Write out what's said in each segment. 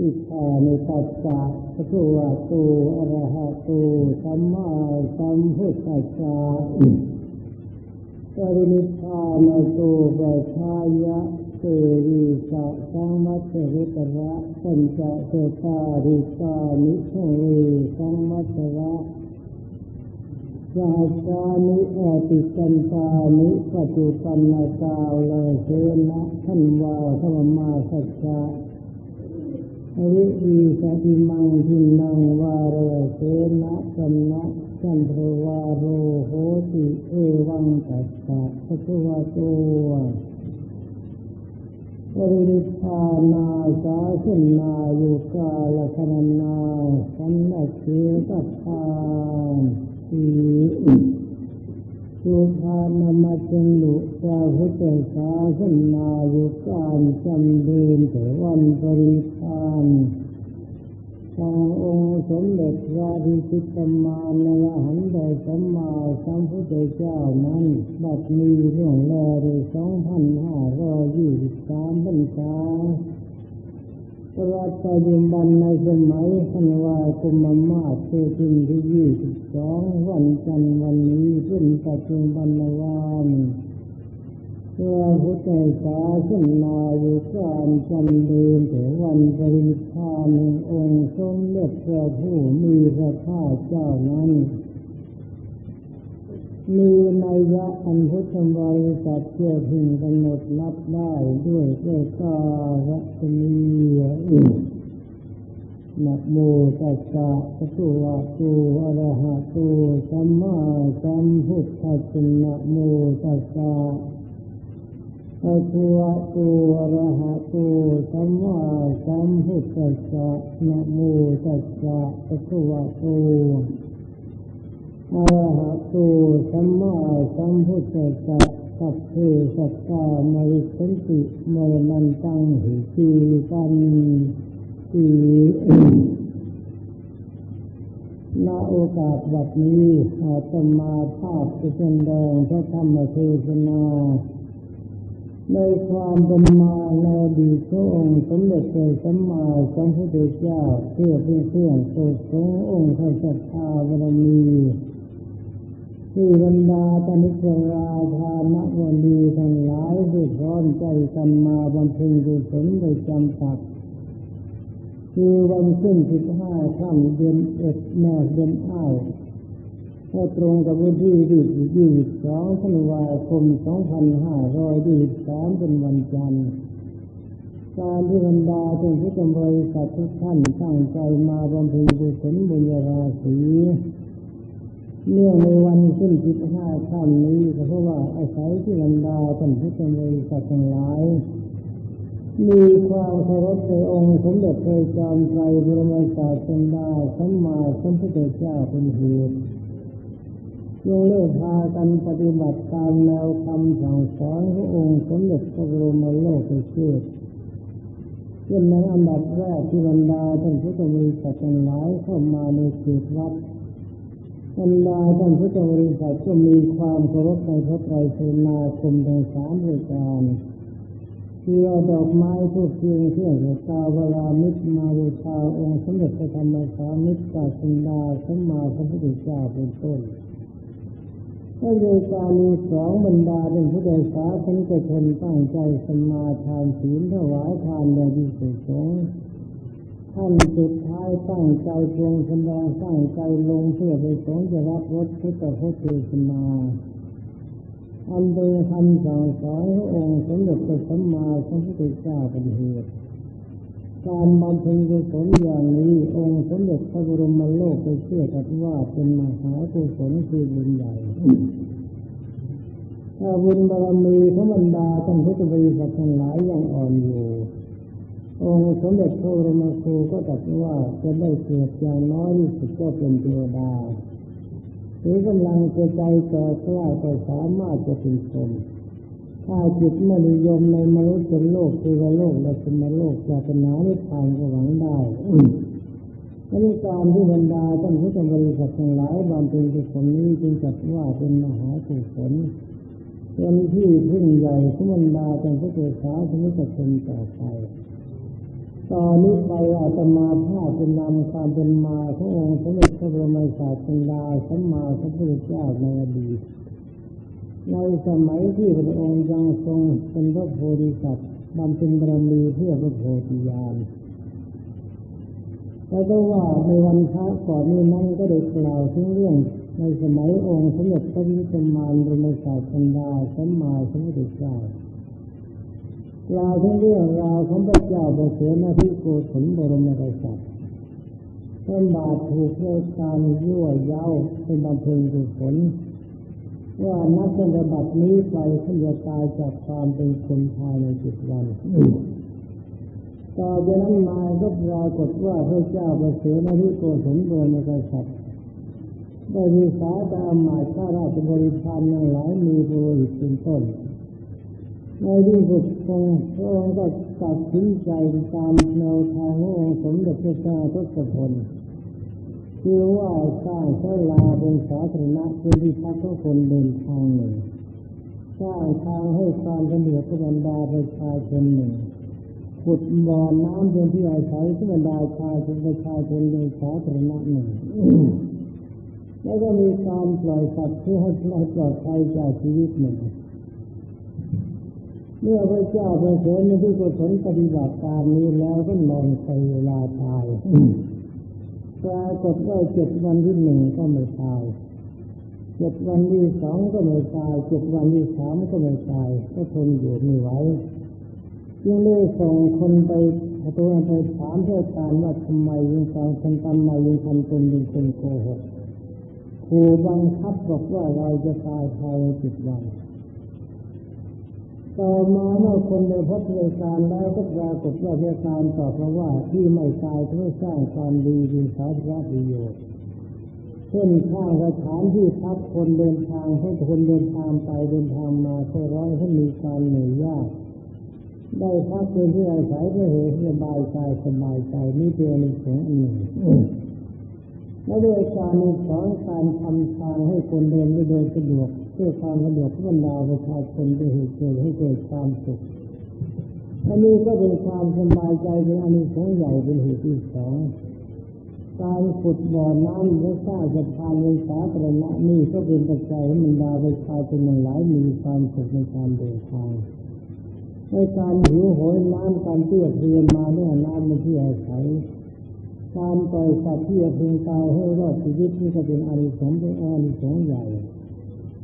อิทานิตัสสะพระวะโตอะระหะโตสัมมาสัมพุทธัสสะปรินิพานโตปัจชายะเตวิสะสังมัตเวตระปัญจะเสตาริกานิโชเวสังมัตระสาจานิอติกันตานิปัจจุปันนาตาเลเสนะท่านวาธรรมมาสัจจะ อวิอีสติมังทินังวารเสนะสันนะสันทวาโรโหติเอวังตัสสะพระพุทธโตปรินิพานาสาสนายุกาลคณนาสันนัเสตัพพานสี สุภานมาจังลุพระพุทธศาสนายุการจำเดินแต่วันปรินิพานทางองค์สมเด็จพระทิชิตมานยหันไดสัมมาสัมพุทธเจ้านั้นบัดมีเรื่องแลในสองพันห้าร้อยยี่สิบสามพรรษา ประวัติปัจจุบันในสมัยพันวาคุมมาศเกิดขึ้นที่ยี่สิบสองวันจันทร์วันนี้เป็นปัจจุบันวันพระพุทธศาสนาอยู่การจำเดินถึงวันปริพานแห่งองค์สมเด็จพระผู้มีพระภาคเจ้านั้น มีนัยยะอันพุทธบริษัทเชื่อถึงกำหนดรับได้ด้วยด้วยกาละมีนะโมตัสสะภะคะวะโตอะระหะโตสัมมาสัมพุทธัสสะนะโมตัสสะภะคะวะโตอะระหะโตสัมมาสัมพุทธัสสะนะโมตัสสะภะคะวะโต อรหะโตสัมมาสัมพุทธัสสะสัพเพสัตตามริสันติมรณันตังหิตีกันทีณโอกาสบัดนี้อาตมาภาพจะแสดงพระธรรมเทศนาในความเป็นมาในดีตพระองค์สมเด็จพระสัมมาสัมพุทธเจ้าเพื่อเป็นเครื่องโปรดสงองค์พระสัทธาบารมี ที่บรรดาตนิกราธานวันดีทั้งหลายได้พร้อมใจกันมาบำเพ็ญกุศลโดยจำกัดคือวันขึ้นสิบห้าค่ำเดือนเอ็ดแม่เดือนอ้ายก็ตรงกับวันที่ยี่สิบสองธันวาคมสองพันห้าร้อยยี่สิบสามเป็นวันจันทร์การที่บรรดาจงพุทธบริษัททุกท่านตั้งใจมาบำเพ็ญกุศลบุญราศี เนื่องในวันขึ้นสิบห้าค่ำนี้เพราะว่าอาศัยที่บรรดาท่านพุทธบริษัททั้งหลายมีความเคารพในองค์สมเด็จพระจอมไตรบรมศาสดาสัมมาสัมพุทธเจ้าเป็นเหตุยังเลิกพากันปฏิบัติตามแนวคำสั่งสอนขององค์สมเด็จพระบรมโลกเชิดเช่นในอันดับแรกที่บรรดาท่านพุทธบริษัททั้งหลายเข้ามาในเขตวัด บรรดาท่านพุทธบริษัทก็มีความเคารพในพระไตรสนาคมทั้งสามประการคือเอดอกไม้ทูบเทียนเครื่องตาวลามิตรมาบูชาองค์สมเด็จพระธรรมสามิตรกาสินดาสมมาพระพุทธเจ้าเป็นต้นก็โดยการมีสองบรรดาเป็นผู้โดยสารเป็นกระชนตั้งใจสมาทานศีลถวายทานอย่างที่สุดสง ท่านสุดท้ายตั้งใจพวงแสดงตั้งใจลงเพื่อไปสงจะรับรถพุทธพุทธเทศนาอันเป็นคำสั่งสอนขององค์สมเด็จพระสัมมาสัมพุทธเจ้าเป็นเหตุการบำเพ็ญกุศลอย่างนี้องค์สมเด็จพระบรมโลกไปเชื่อกันว่าเป็นมหากุศลคือบุญใหญ่ถ้าบุญบารมีพระบรรดาท่านพุทธบริษัททั้งหลายยังอ่อนอยู่ องค์สมเด็จพระบรมครูก็ตรัสว่าจะได้เกิดอย่างน้อยที่สุดก็เป็นเทวดาหรือกำลังจะใจต่อกล้าก็สามารถจะเป็นคนถ้าจิตไม่นิยมในมนุษย์เป็นโลกเทวโลกและสมโลกศาสนหนาได้ผ่านก็หวังได้ในการที่บรรดาท่านพุทธบริษัททั้งหลายบำเพ็ญกุศลนี้จึงจัดว่าเป็นมหากุศลเป็นที่พึ่งใหญ่ที่บรรดาท่านพุทธศาสนิกชนต่อไป ตอนนี้ไปอาตมาภาพเป็นนำความเป็นมาขององค์สมเด็จพระบรมศาสดาสัมมาสัมพุทธเจ้าในอดีตในสมัยที่พระองค์ยังทรงเป็นพระโพธิสัตว์บำเพ็ญบารมีเพื่อพระโพธิญาณแต่ก็ว่าในวันพระก่อนนี้นั้นก็ได้กล่าวถึงเรื่องในสมัยองค์สมเด็จพระวิชมานบรมศาสดาสัมมาสัมพุทธเจ้า กล่าวถึงเรื่องราวของพระเจ้าประเสนาธิโกศลบรมกษัตริย์ต้นบาทถูกเพื่อการยั่วเย้าเป็นบำเพ็ญกุศลว่านักปฏิบัตินี้ไปท่านจะตายจากความเป็นคนภายในจิตวันต่อจากนั้นมาก็ปรากฏว่าพระเจ้าประเสนาธิโกศลบรมกษัตริย์ได้มีสาดามหมายข้าราชบริพารทั้งหลายมีโปรหิตเป็นต้นในที่สุด ทรงพระองค์ก็ตัดสินใจตามแนวทางขององค์สมเด็จพระเจ้าทศพลคือว่าสร้างศาลาเป็นสาธารณะเป็นที่พักของคนเดินทางหนึ่งสร้างทางให้ความสะดวกกับบรรดาประชาชนหนึ่งขุดบ่อน้ำเป็นที่อาศัยที่บรรดาชายชนประชาชนในสาธารณะหนึ่งแล้วก็มีการปล่อยสัตว์เพื่อให้ปลอดภัยจากชีวิตหนึ่ง เมื่อพระเจ้าประเสริฐในที่กุศลปฏิบัติตามนี้แล้วก็นอนไปเวลาตายปรากฏว่าเจ็ดวันที่หนึ่งก็ไม่ตายเจ็ดวันที่สองก็ไม่ตายเจ็ดวันที่สามก็ไม่ตาย ก็ทนอยู่ไม่ไหวจึงได้ส่งคนไปตัวไปถามเพื่อการว่าทำไมยังฟังคนทำไมยังทำตนเป็นคนโกหกครูบังคับบอกว่าเราจะตายภายในเจิตวัน ต่อมาเมื่อคนได้พบเหตุการณ์แล้วก็ปรากฏว่าเหตการณ์ตอบมาว่าที่ไม่ตายเพื่อสร้างความดีเป็นสาธารณประโยชน์เช่นข้างสถานที่พักคนเดินทางให้คนเดินทางไปเดินทางมาเพื่อร้อยให้มีการเหนื่อยยากได้พักเป็นที่อาศัยเพื่อเหตุสบายใจสบายใจนี่เป็นในของอันหนึ่งและด้วยการในสอนการทำทางให้คนเดินได้โดยสะดวก เพื่อความสะดวกบรรดาประชาชนได้เหตุเกิดให้เกิดความสุขอันนี้ก็เป็นความสบายใจเป็นอันนี้ของใหญ่เป็นเหตุที่สองการขุดบ่อน้ำและสร้างสะพานในสาธารณะนี่ก็เป็นปัจจัยให้บรรดาประชาชนหลายมีความสุขในการเดินทางในการหิวโหยน้ำการเตี้ยเทียนมาเนื่อน้ำในที่อาศัยการปล่อยสัตว์ที่จะพึงตายให้รอดชีวิตนี่ก็เป็นอานิสงส์เป็นอานิสงส์ใหญ่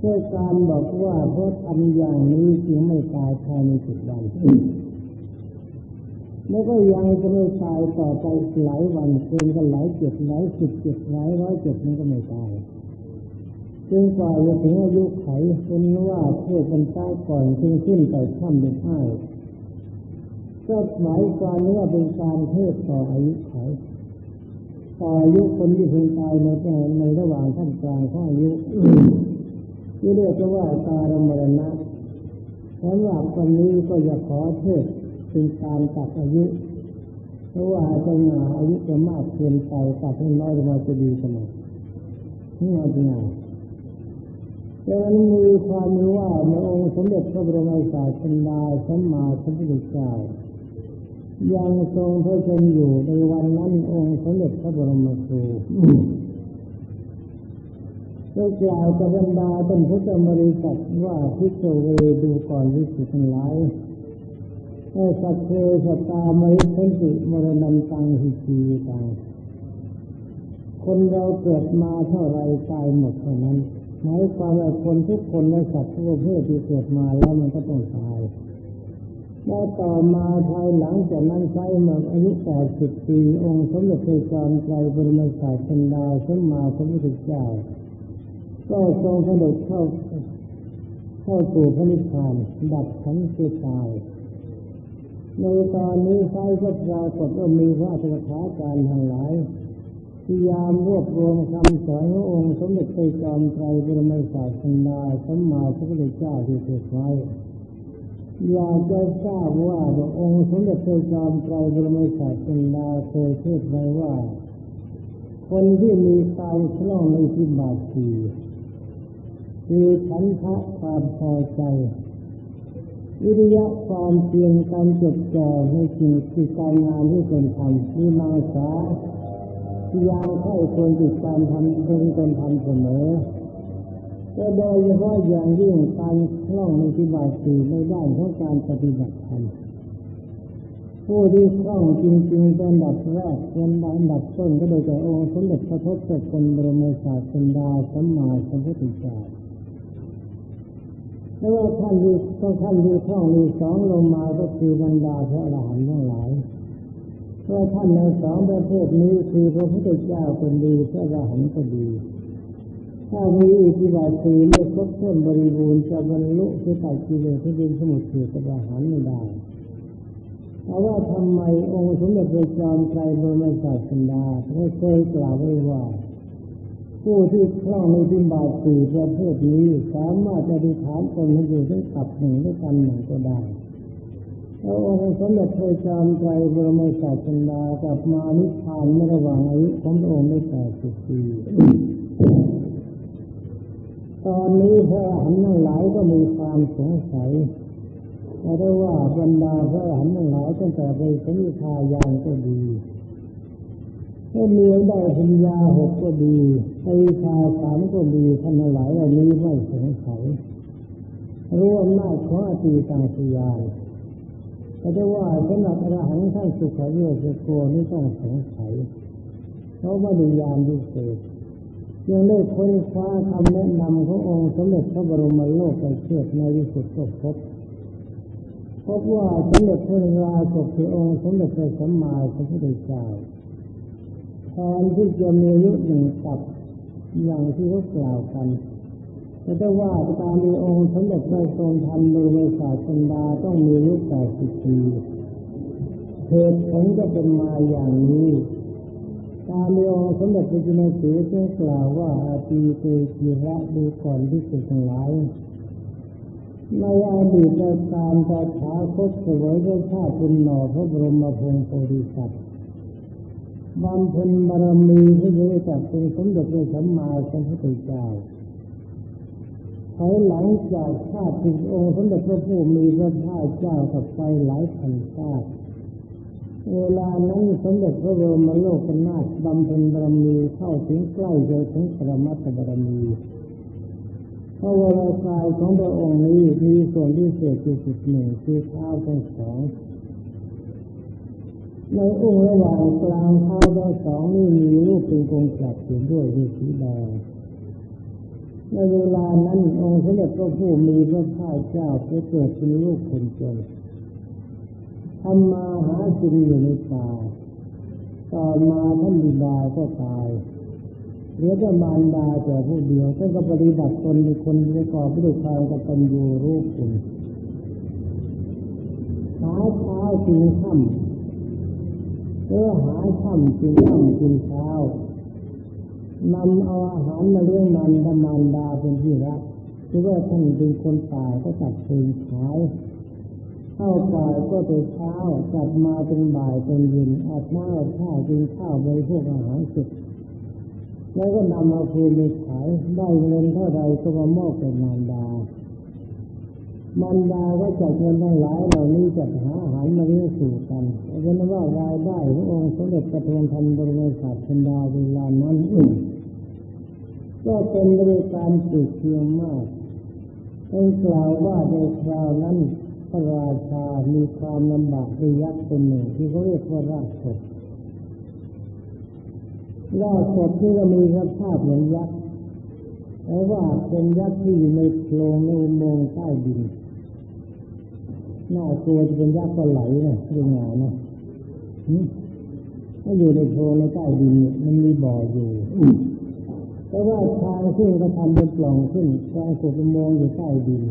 ด้วยการบอกว่าเพราะทำอย่างนี้จึงไม่ตายภายในจิตวันแล้วก็ยังจะไม่ตายต่อไปหลายวันเกินกันหลายเจ็ดหลายสิบเจ็ดหลายร้อยเจ็ดมันก็ไม่ตายจนกว่าจะถึงอายุไขเป็นว่าเทศเป็นตายก่อนจึงขึ้นไปถ้ำเป็นท้าก็หมายความว่าเป็นการเทศต่ออายุไขต่ออายุคนที่เพิ่งตายในแก่ในระหว่างท่ามกลางของอายุ ที่เรียกว่าตารมรณะสำหรับคนนี้ก็จะขอเทศเป็นการตัดอายุ เพราะว่าจะหนาอายุจะมากเกินไปตัดให้น้อยลงมาจะดีเสมอนี่เอาจริงแต่มันมีความรู้ว่าในองค์สมเด็จพระบรมศาสดาสัมมาสัมพุทธเจ้ายังทรงพระชนอยู่ในวันนั้นองค์สมเด็จพระบรมครู ได้กล่าวกับบรรดาท่านพุทธบริษัทว่าพิจเวดูก่อนวิสุทธิ์ทั้งหลายสัตเทสตามริพันติมรณันตังหิจีตังคนเราเกิดมาเท่าไรตายหมดเท่านั้นหมายความว่าคนทุกคนในสัตว์ทุกประเภทที่เกิดมาแล้วมันก็ต้องตายแล้วต่อมาภายหลังจากนั้นใช้มาอายุแปดสิบปีองค์สมเด็จพระจอมไตรบรมศาสดาสมมาสมพุทธเจ้า ก็ทรงเสด็จเข้าเข้าสู่พระนิพพานดับขันธ์ตาย ในตอนนี้ใช้พระปรากฏว่ามีพระอัฏฐาการทั้งหลายพยายามรวบรวมคำสอนขององค์สมเด็จพระจอมไตรบรมศาสดาสมมาสมพุทธเจ้าที่เกิดไว้อยากจะทราบว่าพระองค์สมเด็จพระจอมไตรบรมศาสดาเคยเทศไว้ว่า คนที่มีการคล่องในที่บาที คือฉันทะความพอใจวิริยะความเพียรการจดจ่อในสิ่งที่การงานที่ตนทำมีมาสาพยายามเข้าควรติดการทำตนตนทำเสมอแต่โดยเฉพาะอย่างยิ่งการคล่องในปฏิบัติสี่ในด้านของการปฏิบัติธรรมผู้ที่คล่องจริงๆเป็นดับแรกเป็นอันดับต้นก็โดยแต่องค์สมเด็จพระทศพลบรมศาสดาสัมมาสัมพุทธเจ้า แล้วว่าท่านที่ต้องท่านที่คล่องมีสองลงมาก็คือบรรดาพระอรหันต์ทั้งหลายเพราะท่านในสองประเภทนี้คือพระพุทธเจ้าเป็นดีพระอรหันต์ก็ดีถ้ามีอิทธิบาทสี่ไม่ครบถ้วนบริบูรณ์จะบรรลุที่ตัดกิเลสที่ดินสมุทรเสียกับอรหันต์ไม่ได้แต่ว่าทำไมองค์สมเด็จพระจอมไตรบรมศาสดาท่านเคยกล่าวไว้ว่า ผู้ที่คล่องในพิบาทสี่ประเภทนี้สามารถจะดิฐานตนให้อยู่ด้กับหนึ่งด้วยกันหนึ่งก็ได้แล้วองค์สมเด็จพระจอมไตรบรมศาสดากับมานิพพานไม่ระหว่างอายุของพระองค์ไม่แปดสิบปีตอนนี้พระอรหันต์ทั้งหลายก็มีความสงสัยแต่ได้ว่าบรรดาพระอรหันต์ทั้งหลายตั้งแต่ไปสมิทายานก็ดี ถ้ามีได้ปัญญาหกก็ดีไปชาสามก็ดีท่านหลายเหล่านี้ไม่สงสัยรู้อำนาจของอตีตังสยานแต่ได้ว่าสำหรับอรหันท่านสุขเวชโกนี่ต้องสงสัยเพราะว่าดิยานดิเศษยังได้ค้นคว้าคำแนะนำขององค์สมเด็จพระบรมโลกไปเชื่อในที่สุดก็พบพบว่าสมเด็จพระราชกคือองค์สมเด็จพระสัมมาสัมพุทธเจ้า นที่จะมีอายุหนึ่งกับอย่างที่เขากล่าวกันแต่ได้ว่าตามมีองค์สมเด็จพระทรงธรรมโดยในศาสดาต้องมีอายุแปดสิบปีเหตุผลก็เป็นมาอย่างนี้ ตามมีองค์สมเด็จพระจุลสีได้กล่าวว่าอาตีเตจิระดูก่อนที่สุดทั้งหลายในอดีตการแต่ขาคตสวยด้วยชาติเป็นหน่อพระบรมพงศ์โพธิสัตว์ บำเพ็ญบารมีที่ได้จัดเป็นสมเด็จพระสัมมาสัมพุทธเจ้าภายหลังจากชาติถึงองค์สมเด็จพระผู้มีพระภาคเจ้ากับไปหลายพันชาติเวลานั้นสมเด็จพระบรมโลกนาถบำเพ็ญบารมีเข้าถึงใกล้จะถึงปรมัตถบารมีพระวรากายของพระองค์นี้มีส่วนที่เศษอยู่จุดหนึ่งคือเท้าทั้งสอง ในองค์ระหว่างกลางเท้าทั้งสองนี่มีรูปเป็นกงจักรอยู่ด้วยมีสีแดงในเวลานั้นองค์สมเด็จพระผู้มีพระภาคเจ้าได้เกิดเป็นลูกคนจนทำมาหากินอยู่ในป่าต่อมาท่านบิดาก็ตายเหลือแต่มารดาแต่ผู้เดียวท่านก็ปฏิบัติตนเป็นคนประกอบด้วยความกตัญญูรู้คุณหาเช้ากินค่ำ เออหาค่ำกินค่ำกินเช้านำเอาอาหารมาเลี้ยงมันธมารดาเป็นที่รักคือว่าท่านเป็นคนตายก็ตัดฟืนขายเข้าป่าก็ไปเช้ากลับมาเป็นบ่ายเป็นเย็นอาบน้ำอาบท่ากินข้าวบริโภคอาหารสุดแล้วก็นำมาคืนไปขายได้เงินเท่าไรก็มามอบเป็นมารดา มารดาก็จัดเงินทั้งหลายเหล่านี้จัดหาอาหารมาเลี้ยงสู่กันเป็นว่ารายได้ขององค์สมเด็จพระเทนทันบริเวณศาสดาเวลานั้นก็เป็นบริการสุดเพียงมากเป็นกล่าวว่าในคราวนั้นพระราชามีความลำบากในยักษ์คนหนึ่งที่เขาเรียกว่าราชสดราชสดที่ก็มีสภาพเหมือนยักษ์แต่ว่าเป็นยักษ์ที่อยู่ในโพรงในอุโมงค์ใต้ดิน น่ากลัวจะเป็นยักษ์ก็ไหลนะเรื่องงานนะถ้าอยู่ในโพรในใต้ดินมันมีบ่ออยู่แต่ว่าทางขึ้นก็ทำเป็นปล่องขึ้นกลางสุดอุโมงอยู่ใต้ดิน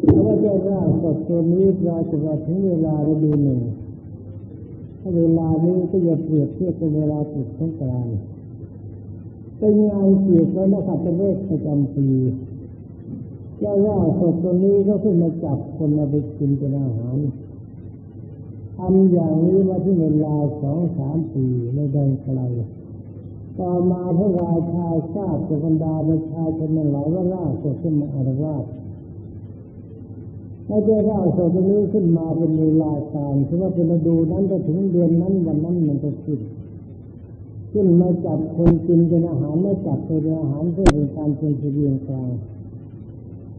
เพราะว่าเจ้าร่างสดตัวนี้ปรากฏว่าถึงเวลาฤดูหนึ่งถ้าเวลานี้ก็จะเปรียบเทียบเป็นเวลาติดสงกรานต์เป็นงานเกียรติแล้วนะครับเป็นเลขประจำปี เจ้าร่างสดตัวนี้ก็ขึ้นมาจับคนมาไปกินเป็นอาหารทำอย่างนี้มาที่เวลาสองสามปีไม่ได้ไกลต่อมาพระราชาทราบจากบรดาประชาชนหลายว่าร่าสดขึ้นมาอารวาสในถ้าจะร่างศพนี้ขึ้นมาเป็นเวลาการคือว่าเป็นฤดูนั้นจะถึงเดือนนั้นวันนั้นมันจะขึ้น ขึ้นมาจับคนกินเป็นอาหารไม่จับเป็นอาหารเพื่อเป็นการเป็นเพียงกลาง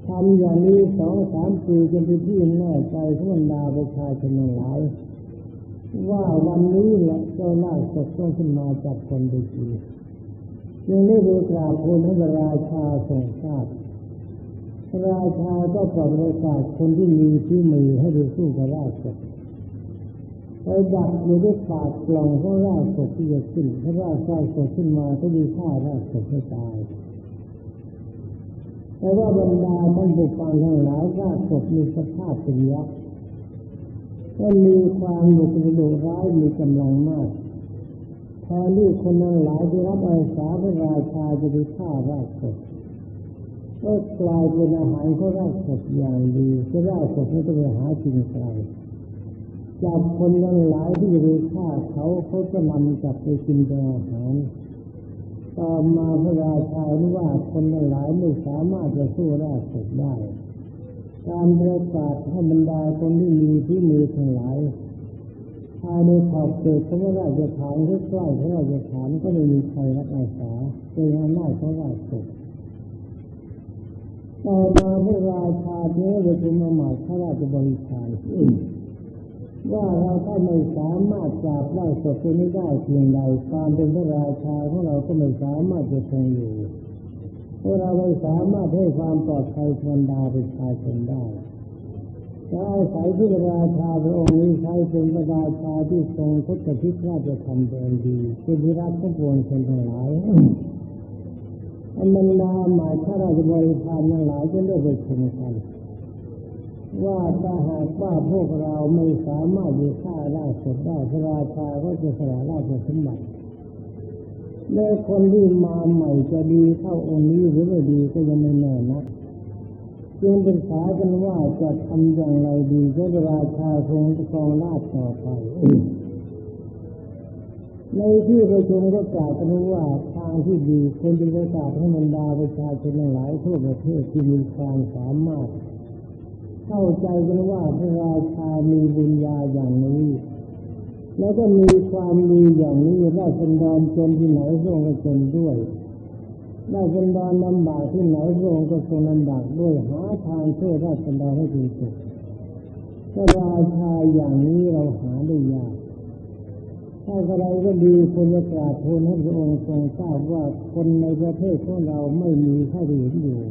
ทำอย่างนี้สองสามปีจนเป็นที่แน่ใจทุกบรรดาประชาชนหลาย ว่าวันนี้แหละเจ้าหน้าศพต้องขึ้นมาจับคนไปกินจึงได้ไปกราบทูลให้พระราชาทรงทราบพระราชาก็ปรับโอกาสคนที่มีที่มือให้ไปสู้กับราชศไปดักอยู่ด้วยปากกล่องของราชศที่จะขึ้นถ้าราชศขึ้นมาก็มีฆ่าราชศให้ตาย แต่ว่าบรรดาท่านผู้ฟังทั้งหลายราชศมีสภาพเป็นยักษ์ก็มีความดุดุร้ายมีกำลังมากแทนที่คนนั้นหลายที่รับอาสาพระราชาจะไปฆ่าราชศก็กลายเป็นอาหารของราชศอย่างดีที่ราชศไม่ต้องไปหากินไกลจับคนนั้นหลายที่จะไปฆ่าเขาเขาก็นำจับไปกินเป็นอาหาร ต่อมาพระราชาว่าคนนั้นหลายไม่สามารถจะสู้ราชศได้ การประกาศให้บรรดาคนที่มีที่มีทั้งหลายภายในขอบเขตของราชฐานที่ใกล้พระราชฐานก็ไม่มีใครรับอาสาเป็นอำนาจของราชศต่อมาพระราชาเทวดามาหมายข้าราชบริพาร ว่าเราถ้าไม่สามารถจับราชศตัวนี้ได้เพียงใดความเป็นพระราชาของเราก็ไม่สามารถจะคงอยู่เพราะเราไม่สามารถให้ความปลอดภัยบรรดาประชาชนได้จะอาศัยที่ราชาพระองค์นี้ใช้เป็นพระราชาที่ทรงทุกทิศราชธรรมเป็นดีเป็นที่รักของปวงชนทั้งหลายอันบรรดาหมายข้าราชบริพารทั้งหลายจะได้ไปชุมกัน ว่าถ้าหากว่าพวกเราไม่สามารถจะฆ่าราชสได้พระราชาก็จะสละราชสมบัติแม้คนที่มาใหม่จะดีเข้าองค์นี้หรือไม่ดีก็ยังไม่แน่นะจึงเป็นสากันว่าจะทำอย่างไรดีพระราชาคงครองราชต่อไปในที่ประชุมก็กล่าวกันว่าทางที่ดีควรจะประกาศให้บรรดาประชาชนหลายทั่วประเทศที่มีความสามารถ เข้าใจกันว่าพระราชามีบุญญาอย่างนี้ แล้วก็มีความดีอย่างนี้ได้สันดอนจนที่ไหนพระองค์ก็จนด้วย ได้สันดอนลำบากที่ไหนพระองค์ก็ทรงลำบากด้วยหาทางช่วยราชสันดอนให้ถึงสุดพระราชาอย่างนี้เราหาได้ยากถ้าอะไรก็ดีควรจะกราบทูลให้พระองค์ทรงทราบว่าคนในประเทศของเราไม่มีข้าดีอยู่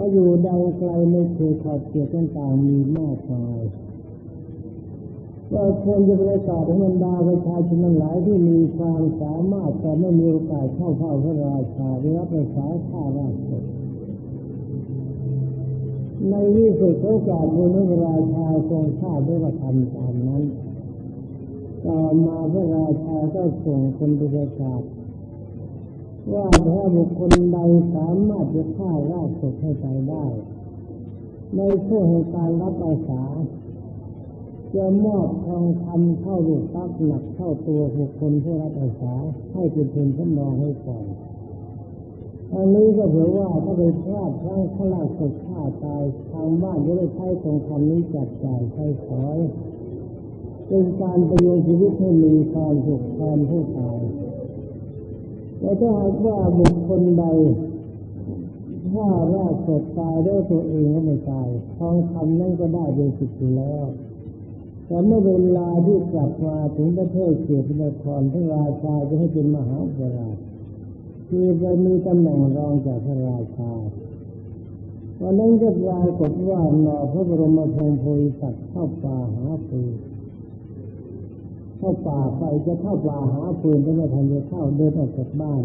เพราอยู่ดังไกลในเขตขอบเขตต่างๆมีมากมายว่าควรจะประกาศให้บรรดาประชาชนหลายที่มีความสามารถแต่ไม่มีโอกาสเข้าเฝ้าพระราชาได้รับประสาข้าราชการในที่สุดโอกาสบุญพระราชาทรงทราบด้ว่าทำตามนั้น ต่อมาพระราชาก็ส่งคนไปประกาศ ว่าถ้าบุคคลใดสามารถจะฆ่าราชสให้ตายได้ ในช่วงแห่งการรับอาสาจะมอบทองคำเข้าลูกตักหนักเข้าตัวบุคคลผู้รับอาสาให้เป็นทุนสำรองให้ก่อนอันนี้ก็เผื่อว่าถ้าไปพลาดครั้งขลาดสดฆ่าตายทางบ้านจะได้ใช้ทองคำนี้จัดจ่ายใช้สอยเป็นการประโยชน์ชีวิตให้มีความสุขแทนผู้ตาย แต่ถ้าหากว่าบุคคลใดถ้าราสดตายด้วยตัวเองก็ไม่ตายทองคำนั้นก็ได้โดยสิทธิแล้ว แต่เมื่อเวลาที่กลับมาถึงประเทศเกียรตินครพระราชาจะให้เป็นมหาปราชคือจะมีตำแหน่งรองจากพระราชาวันนั้นก็ปรากฏว่านอพระบรมพงศ์โพธิสัตว์เข้าป่าหาฟืน เข้าป่าไปจะเข้าป่าหาฟืนก็ไม่ทันจะเข้าเดินออกจากบ้าน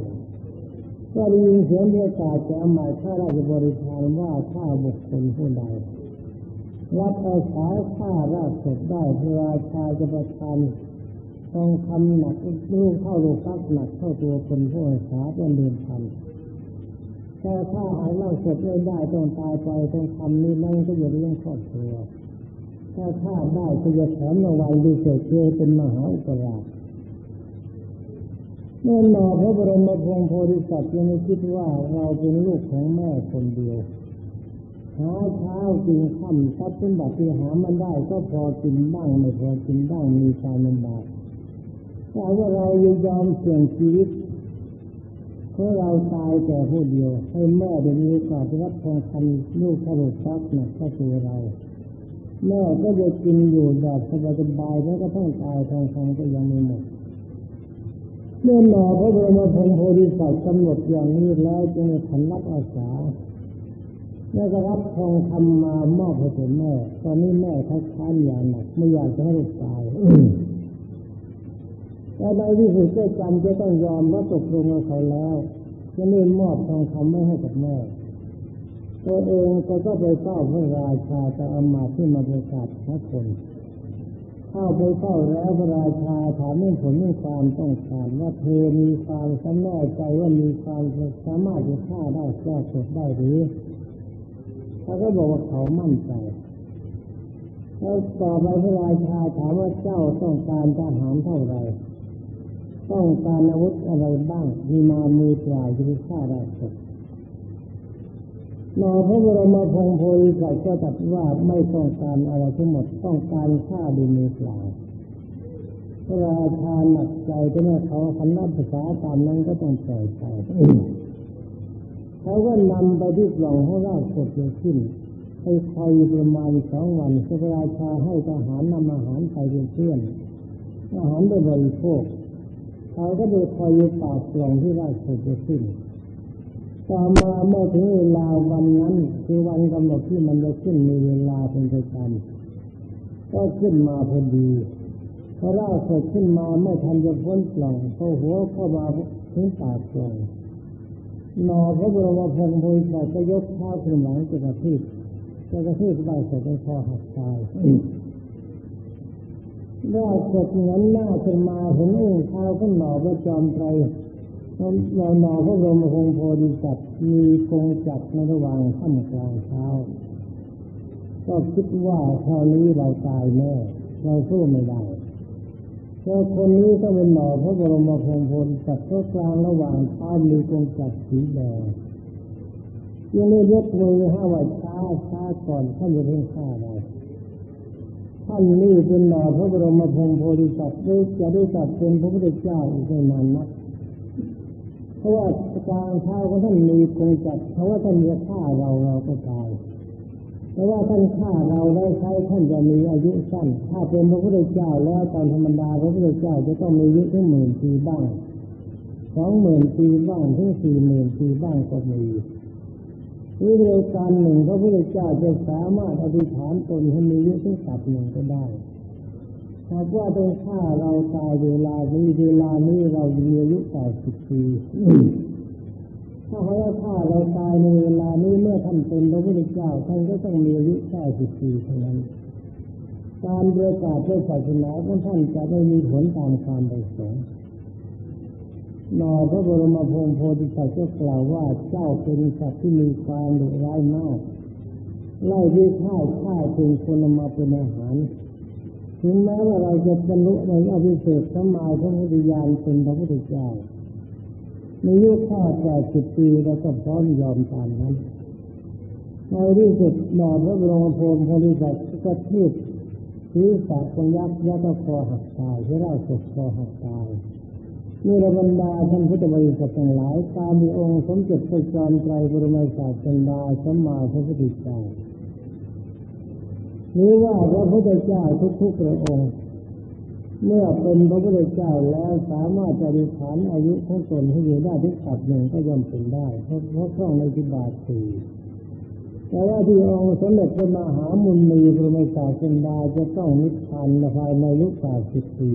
ก็ได้ยินเสียงประกาจากหมายข้าราชบริพารว่าข้าบุคคลผู้ใดรับอาสาข้าราชสดได้พระราชาจะประทานทองคำหนักลูกเข้าลูกฟักหนักเข้าตัวคนผู้อาสาเป็นเดือนพันแต่ถ้าหายเล่าสดไม่ได้ต้องตายไปต้องคำนี้นั่นก็จะเลี้ยงครอบครัว ถ้าฆ่าได้ก็จะแถมรางวัลดีเศษเจเป็นมหาอุปราชเมื่อนพระบรมพงศ์โพธิสัตว์ยังไม่คิดว่าเราเป็นลูกของแม่คนเดียวหาเช้ากินค่ำทรัพย์สมบัติที่หามันได้ก็พอกินบ้างไม่พอกินบ้างมีการลำบากแต่ว่าเรายยอมเสี่ยงชีวิตเพราะเราตายแต่ผู้เดียว ให้แม่ได้มีโอกาสรับทองคำลูกขลุทรัพย์นี่ยก็คือเรา แม่ก็จะกินอยู่แบบสบายๆแล้วก็ต้องตายทองคำก็ยังไม่หมดเมื่อหนอพระบรมพงโพธิสัตว์กำหนดอย่างนี้แล้วจึงขันรับอาสาแล้วก็รับทองคำมามอบให้แม่ ตอนนี้แม่เขาค้านอย่างหนักไม่อยากจะให้ลูกตายแต่ในที่สุดก็จำจะต้องยอมว่าตกลงกับเขาแล้วจะนี่มอบทองคำไม่ให้กับแม่ ตัวเองก็ก็ไปเฝ้าพระราชาจะเอามาที่มาประกาศพระคนเข้าไปเฝ้าแล้วพระราชาถามเรื่องผลเรื่องความต้องการว่าเธอมีความสำแน่ใจว่ามีความสามารถจะฆ่าได้แก้สดได้หรือเขาก็บอกว่าเขามั่นใจแล้วต่อไปพระราชาถามว่าเจ้าต้องการทหารเท่าไหร่ต้องการอาวุธอะไรบ้างมีมามือเปล่าจะฆ่าได้สด นอพระบรมพงศ์โพธิสัตว์ก็ตรัสว่าไม่ต้องการอะไรทั้งหมดต้องการฆ่าด้วยมือเปล่าพระราชาหนักใจที่แม่เขาคำนับภาษาตามนั้นก็ต้องปล่อยไปเขาก็นำไปที่กล่องให้ราชสดเลยขึ้นไปคอยประมาณสองวันพระราชาให้ทหารนำอาหารไปเป็นเพื่อนอาหารได้บริโภคเขาก็ไปคอยอยู่ปากกล่องที่ราชสดเลยขึ้น ต่อมาเมื่อถึงเวลาวันนั้น คือวันกำหนดที่มันจะขึ้นมีเวลาเป็นประจำก็ขึ้นมาพอดีพอร่าสดขึ้นมาไม่ทันจะพ้นกล่องพอหัวเข้ามาถึงปากกล่องนอพระบรมพงศ์บุญสัตก็ยกเท้าวขึ้นหลังจะกระทืบจะกระทืบได้เสดในคอหักตายร่าสดนั้นหน้าขึ้นมาเห็นองค์เท้าวขึ้นหนอพระจอมไตร เรานอพระบรมคงโพธิสัตว์มีคงจักในระหว่างค่ำกลางเช้า ก็คิดว่าคราวนี้เราตายแน่เราสู้ไม่ได้เพราะคนนี้ก็เป็นหนอพระบรมคงโพธิสัตว์ก็กลางระหว่างเท้ามีคงจักสีแดงยังได้ยกมือห้าว่าช้าช้าก่อนท่านจะเพิ่งฆ่าเราท่านนี้เป็นหนอพระบรมพงโพธิสัตว์ได้จะได้ตัดเป็นพระพุทธเจ้าอีกไม่นานนัก ราะว่าการเท้าของท่านมีคงจัดเพราะว่าท่านจะฆ่าเราเราก็ตายเพราะว่าท่านฆ่าเราได้ใช้ท่านจะมีอายุสั้น ถ้าเป็นพระพุทธเจ้าแล้วตามธรรมดาพระพุทธเจ้าจะต้องมีอายุถึงหมื่นปีบ้างสองหมื่นปีบ้างถึงสี่หมื่นปีบ้างก็มีวิธีการหนึ่งพระพุทธเจ้าจะสามารถอธิษฐานตนให้มีอายุถึงสับหนึ่งก็ได้ หากว่าต้องฆ่าเราตายเวลานี้เวลานี้เรามีอายุแปดสิบปีถ้าเขาว่าฆ่าเราตายในเวลานี้เมื่อท่านเป็นพระพุทธเจ้าท่านก็ต้องมีอายุแค่สิบปีเท่านั้นการประกาศเพื่อศาสนาของท่านจะไม่มีผลตามความประสงค์นอพระบรมพงศ์โพธิสัตว์ก็กล่าวว่าเจ้าเป็นสัตว์ที่มีความดุร้ายมากไล่ที่ฆ่าฆ่าถึงคนมาเป็นอาหาร ถึงแม้ว่าเราจะบรรลุในอภิเศษสมาพระพุทธญาณเป็นพระพุทธเจ้าในยุคข้าแปดสิบปีเราก็พร้อมยอมตามนั้นในที่สุดนอพระบรมโพงศ์โพธิสัตว์ก็ทืบศีรษะของยักษ์ยักษ์ก็คอหักตายที่เราชสคอหักตายนี่ระบรรดาท่านพุทธบริษัททั้งหลายตามมีองค์สมเด็จพระจอมไตรบรมศาสดาสมมาพระพุทธเจ้า หรือว่าพระพุทธเจ้าทุกๆพระองค์ เมื่อเป็นพระพุทธเจ้าแล้วสามารถจะดิฐานอายุของตนให้อยู่ได้ทุกขับหนึ่งก็ย่อมเป็นได้เพราะเพราะคล่องในทิบาทสี่แต่ว่าที่องค์สมเด็จพระมหามุนีพระมศาสดาจะต้องนิพพานภายในยุคแปดสิบปี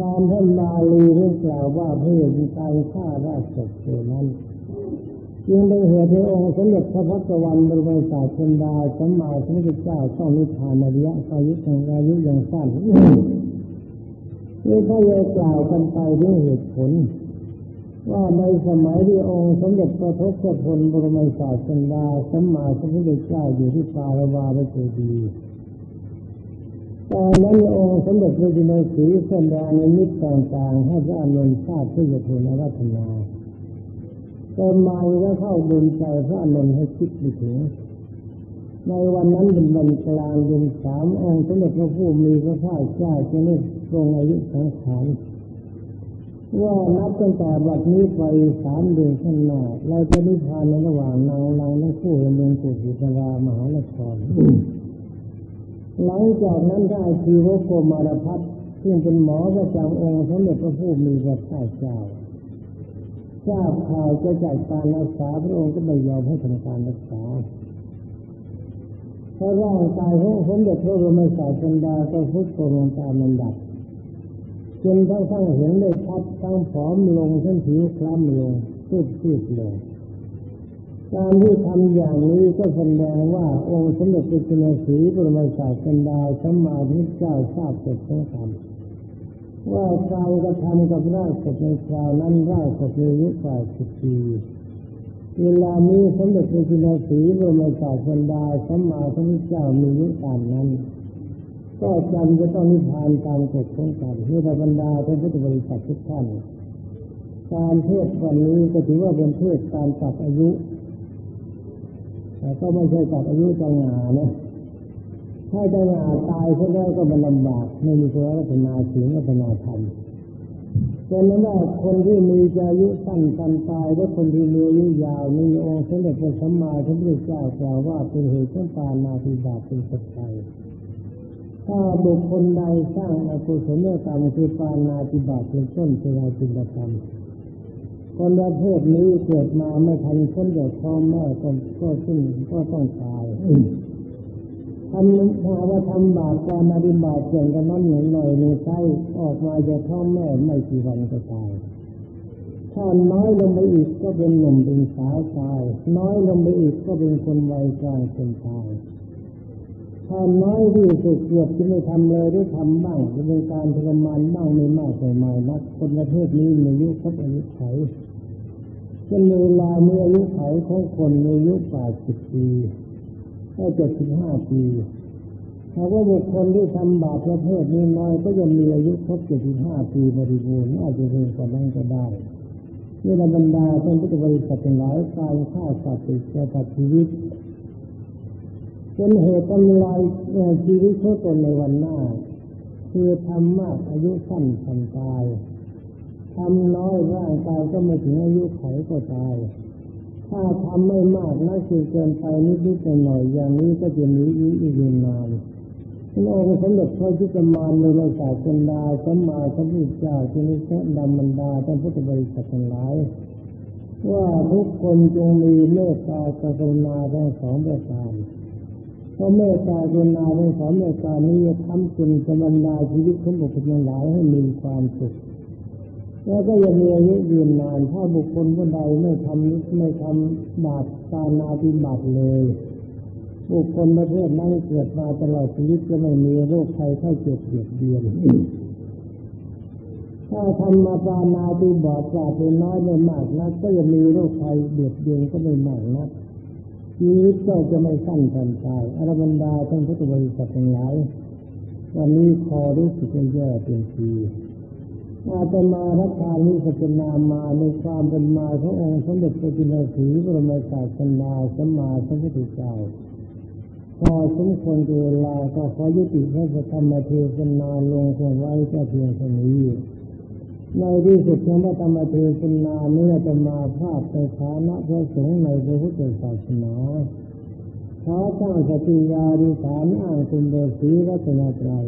ตามท่านบาลีเรื่องกล่าวว่าเพื่อการฆ่าราชสดนั้น จึงได้เหตุที่องค์สมเด็จพระพักวันบรมศาสดาสัมมาสัมพุทธเจ้าต้องนิพพานนระยะอายุของอายุอย่างสั้นนี่ถ้าจะกล่าวกันไปด้วยเหตุผล ว่าในสมัยที่องค์สมเด็จพระทศพลบรมศาสดาสัมมาสัมพุทธเจ้าอยู่ที่ปารวาลเจดีย์ตอนนั้นองค์สมเด็จพระจินสีแสดงในมิตรต่างๆให้พระอนุนทราบเพื่อจะทูลรัตนา แต่มาก็เข้าดุลใจพระอนุนให้คิดไปถึงในวันนั้นเป็นวันกลางเดือนสามองค์สมเด็จพระผู้มีพระภาคเจ้าจะได้ทรงอายุสังขารว่านับตั้งแต่บัดนี้ไปสามเดือนข้างหน้าเราจะนิพพานในระหว่างนางนางทั้งคู่เมืองปุถุชรามหานครหลังจากนั้นได้ชีวโกมารพัฒซึ่งเป็นหมอประจำองค์สมเด็จพระผู้มีพระภาคเจ้า ทราบข่าวจะจัดการรักษาพระองค์ก็ไม่ยอมให้ทำการรักษาเพราะร่างกายของสมเด็จพระบรมศาสดาก็ฟุดโลงตามลำดับจนทั้งทั้งเห็นได้ชัดทั้งผอมลงทั้งผิวคล้ำลงสุดสุดลงการที่ทำอย่างนี้ก็แสดงว่าองค์สมเด็จพระจินสีบรมศาสดาสัมมาทิฏเจ้าทราบเสร็จทั้งธรรม ว่าการกระทำกับร่างศพในคราวนั้นร่างศพมีอายุกว่าสิบปีเวลานี้สมเด็จพระจินสีบรมศาสดาสัมมาทิฏเจ้ามีอายุตามนั้น ก็จำจะต้องนิพพานตามกฎของกรรมที่บรรดาท่านพุทธบริษัททุกท่านการเทศวันนี้ก็ถือว่าเป็นเทศการตัดอายุ แต่ก็ไม่ใช่ตัดอายุจังหานะ ถ้าจังหาตายเขาได้ก็มันลำบากไม่มีคนรัตนาเสียงรัตนาธรรมฉะนั้นว่าคนที่มีอายุสั้นกันตายและคนที่มีอายุยาวมีองค์สมเด็จพระสัมมาสัมพุทธเจ้ากล่าวว่าเป็นเหตุของปานาธิบาตเป็นสัจจถ้าบุคคลใดสร้างอกุศลกรรมคือปานาธิบาตเป็นต้นเป็นอาจินกรรมคนประเภทนี้เกิดมาไม่ทันพ้นจากท้องแม่ก็ก็ซึ่งก็ต้องตาย ทำถ้าว่าทำบาปการอธิบาตเกี่ยงกันนั้นหน่อยหน่อยในไส้ออกมาจากท้องแม่ไม่กี่วันก็ตายถ้าน้อยลงไปอีกก็เป็นหนุ่มเป็นสาวตาย น้อยลงไปอีกก็เป็นคนวัยกลางคนตายถ้าน้อยที่สุดเกือบจะไม่ทำเลยหรือทำบ้างจะเป็นการทรมานบ้างไม่มากไม่น้อยนักคนประเทศนี้มีอายุครบอายุไขจะมีเวลามีอายุไขของคนมีอายุกว่าสิบปี ก็เจ็ดสิบห้าปีถ้าว่าบุคคลที่ทำบาปประเภทนี้น้อยก็จะมีอายุครบเจ็ดสิบห้าปีบริบูรณ์อาจะเร็วกว่านั้นก็ได้นี่ละบรรดาท่านพุทธบริษัทหลายการฆ่าสัตว์ติดตัดชีวิตเป็นเหตุทำลายชีวิตเของตนในวันหน้า คือทำมากอายุสั้นทันตายทำน้อยร่างกายก็ไม่ถึงอายุไขก็ตาย ถ้าทำไม่มากน่าคือเกินไปนิดๆหน่อยอย่างนี้ก็จะมีอีกยืนนานพระองค์สมเด็จพระจิตมานในราศาสดาสัมมาสัมพุทธเจ้าที่นี้พระดำบรรดาท่านพุทธบริษัททั้งหลายว่าทุกคนจงมีเมตตากรุณาทั้งสองประการพราะเมตตากรุณาในสอนเมตตานี้ทำจุนสมนาชีวิตของบุคคลทั้งหลายให้มีความสุข แล้วก็ยังมีอายุยืนนาน ถ้าบุคคลผู้ใดไม่ทำไม่ทำบาปตานาติบาตเลย บุคคลประเภทนั้นเกิดมาตลอดชีวิตจะไม่มีโรคภัยไข้เจ็บเบียดเบียนถ้าทำมาปานาติบาตปราดน้อยไม่มากนัก ก็จะมีโรคภัยเบียดเบียนก็ไม่มากนักชีวิตก็จะไม่สั้นทันตายอรบรรดาท่านพุทธบริษัททั้งหลายวันนี้คอรู้สึกแย่เป็นที อาจะมารักานี้สัจนามาในความเป็นมาขององค์สมเด็จพระจินสีบรมศาสนาสมมาสัมพุทธเจ้าพอสมควรเวลาก็ขอยุติพระธรรมเทศนาลงคงไว้แค่เพียงเท่านี้ในที่สุดของพระธรรมเทศนาเนื้อจะมาภาพในฐานะพระสงฆ์ในพระพุทธศาสนาขอตั้งสติญาดิฐานอ้างคุณเดชีรัตนตรัย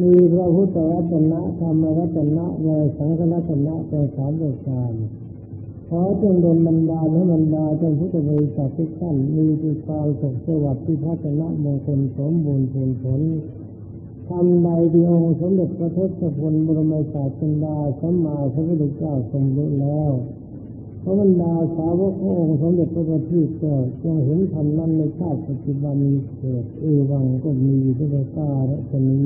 มีพระพุทธรัตนะธรรมรัตนะเวสังฆรัตนะเป็นสามประการขอจงดลบรรดาและบรรดาจนพุทธบริษัททุกท่านมีจิตความสุขสวัสดิ์ที่พัฒนามงคลสมบูรณ์ผลผลทำใดที่องค์สมเด็จพระทศพลบรมศาสดาสัมมาสัมพุทธเจ้าทรงรู้แล้วพระบรรดาสาวกขององค์สมเด็จพระบัณฑิตก็จงเห็นธรรมนั้นในชาติปัจจุบันมีเกิดเอวังก็มีด้วยตาและชนี